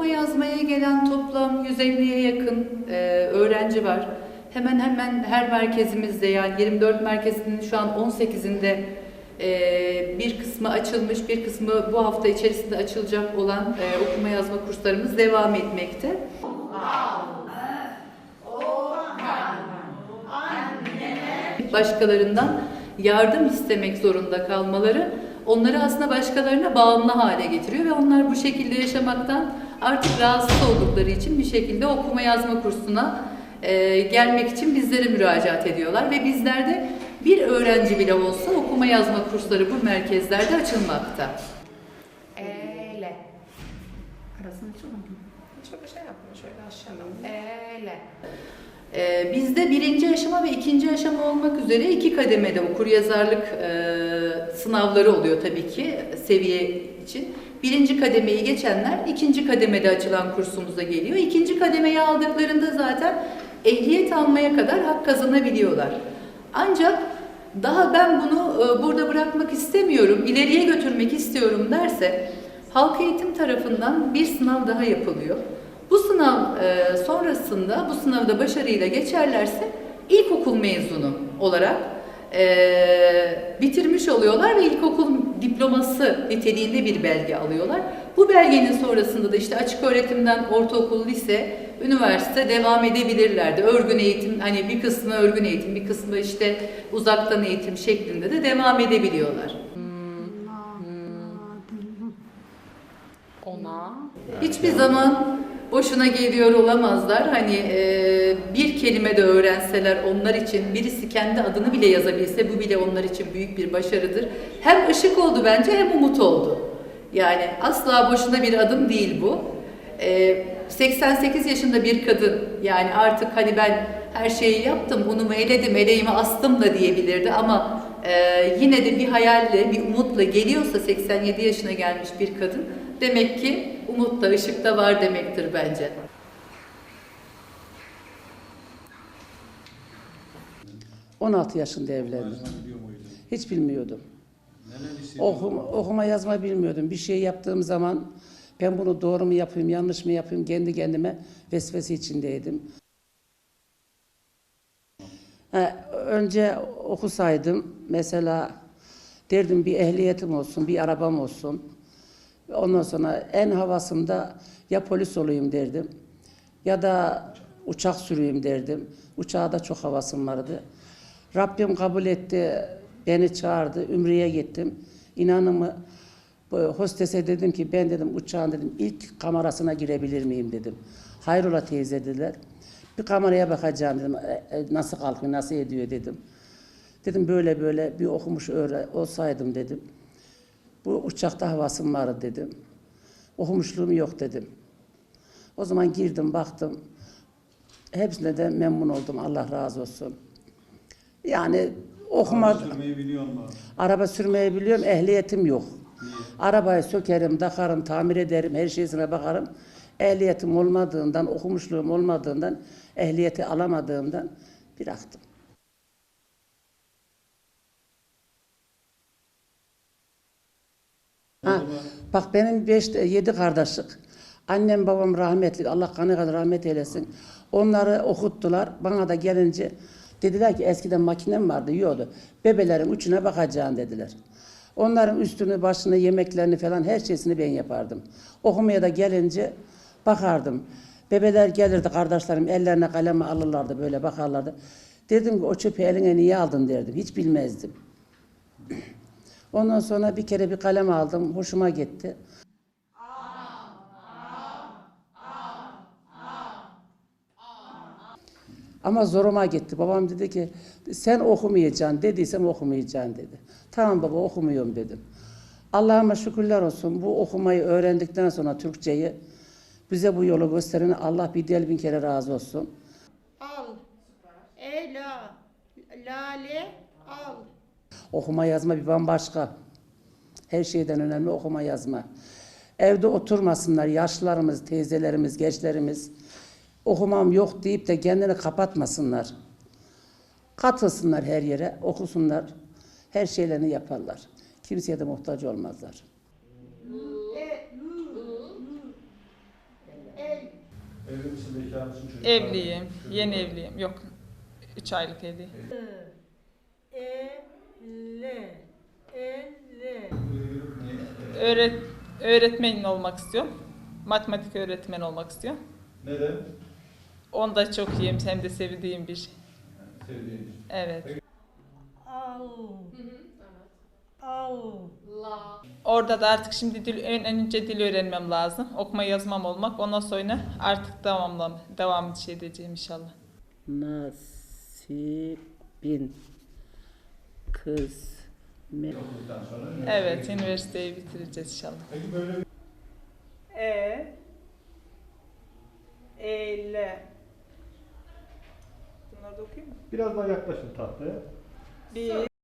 Okuma yazmaya gelen toplam 150'ye yakın e, öğrenci var. Hemen hemen her merkezimizde yani 24 merkezinin şu an 18'inde e, bir kısmı açılmış, bir kısmı bu hafta içerisinde açılacak olan e, okuma yazma kurslarımız devam etmekte. Başkalarından yardım istemek zorunda kalmaları onları aslında başkalarına bağımlı hale getiriyor ve onlar bu şekilde yaşamaktan artık rahatsız oldukları için bir şekilde okuma yazma kursuna e, gelmek için bizlere müracaat ediyorlar ve bizlerde bir öğrenci bile olsa okuma yazma kursları bu merkezlerde açılmakta. Ele. Arasını açamadım. Çok şey yapma şöyle aşağıdan. Ele. Ee, bizde birinci aşama ve ikinci aşama olmak üzere iki kademede okur yazarlık e, sınavları oluyor tabii ki seviye için. Birinci kademeyi geçenler ikinci kademede açılan kursumuza geliyor. İkinci kademeyi aldıklarında zaten ehliyet almaya kadar hak kazanabiliyorlar. Ancak daha ben bunu e, burada bırakmak istemiyorum, ileriye götürmek istiyorum derse halk eğitim tarafından bir sınav daha yapılıyor. Bu sınav e, sonrasında bu sınavda başarıyla geçerlerse ilkokul mezunu olarak e, bitirmiş oluyorlar ve ilkokul diploması niteliğinde bir belge alıyorlar. Bu belgenin sonrasında da işte açık öğretimden ortaokul, lise, üniversite devam edebilirlerdi. Örgün eğitim hani bir kısmı örgün eğitim, bir kısmı işte uzaktan eğitim şeklinde de devam edebiliyorlar. Ona. Hiçbir zaman boşuna geliyor olamazlar. Hani e, bir kelime de öğrenseler onlar için birisi kendi adını bile yazabilse bu bile onlar için büyük bir başarıdır. Hem ışık oldu bence hem umut oldu. Yani asla boşuna bir adım değil bu. E, 88 yaşında bir kadın yani artık hani ben her şeyi yaptım, unumu eledim, eleğimi astım da diyebilirdi ama e, yine de bir hayalle, bir umutla geliyorsa 87 yaşına gelmiş bir kadın demek ki umut da ışık da var demektir bence. Hı. 16 yaşında evlendim. Hiç bilmiyordum. Okuma, okuma yazma bilmiyordum. Bir şey yaptığım zaman ben bunu doğru mu yapayım, yanlış mı yapayım kendi kendime vesvese içindeydim. Ha, önce okusaydım mesela derdim bir ehliyetim olsun, bir arabam olsun. Ondan sonra en havasında ya polis olayım derdim ya da uçak süreyim derdim. Uçağa da çok havasım vardı. Rabbim kabul etti, beni çağırdı, Ümre'ye gittim. İnanın mı bu hostese dedim ki ben dedim uçağın dedim ilk kamerasına girebilir miyim dedim. Hayrola teyze dediler. Bir kameraya bakacağım dedim. "E, e, Nasıl kalkıyor, nasıl ediyor dedim. Dedim böyle böyle bir okumuş öğre olsaydım dedim. Bu uçakta havasım var dedim. Okumuşluğum yok dedim. O zaman girdim baktım. Hepsine de memnun oldum. Allah razı olsun. Yani okuma, Araba sürmeyi biliyor musun? araba sürmeyi biliyorum, ehliyetim yok. Arabayı sökerim, takarım, tamir ederim, her şeysine bakarım. Ehliyetim olmadığından, okumuşluğum olmadığından, ehliyeti alamadığımdan bıraktım. Ha, bak benim beş, yedi kardeşlik. Annem babam rahmetli, Allah kanı kadar rahmet eylesin. Onları okuttular. Bana da gelince dediler ki eskiden makinem vardı, yiyordu. Bebelerin uçuna bakacaksın dediler. Onların üstünü, başını, yemeklerini falan her şeysini ben yapardım. Okumaya da gelince bakardım. Bebeler gelirdi kardeşlerim ellerine kalemi alırlardı böyle bakarlardı. Dedim ki o çöpü eline niye aldın derdim. Hiç bilmezdim. Ondan sonra bir kere bir kalem aldım. Hoşuma gitti. Ama zoruma gitti. Babam dedi ki sen okumayacaksın dediysem okumayacaksın dedi. Tamam baba okumuyorum dedim. Allah'ıma şükürler olsun bu okumayı öğrendikten sonra Türkçeyi bize bu yolu gösterene Allah bir del bin kere razı olsun. Al. Ela. Lale. Al. Okuma yazma bir bambaşka. Her şeyden önemli okuma yazma. Evde oturmasınlar yaşlılarımız, teyzelerimiz, gençlerimiz. Okumam yok deyip de kendini kapatmasınlar. Katılsınlar her yere, okusunlar. Her şeylerini yaparlar. Kimseye de muhtaç olmazlar. Evli misin, bekar mısın? Evliyim. Yeni evliyim. Yok. 3 aylık evliyim. Ele, ele. Öğret öğretmen olmak istiyorum. Matematik öğretmeni olmak istiyorum. Neden? Onda çok iyiyim. Hem de sevdiğim bir şey. Sevdiğin için. Evet. Al. Al. Orada da artık şimdi dil, en en önce dil öğrenmem lazım. Okuma yazmam olmak. Ondan sonra artık devamla devam şey edeceğim inşallah. Nasibin kız Evet, üniversiteyi bitireceğiz inşallah. Peki böyle bir E E L Bunları da okuyayım mı? biraz daha yaklaşın tahtaya. Bir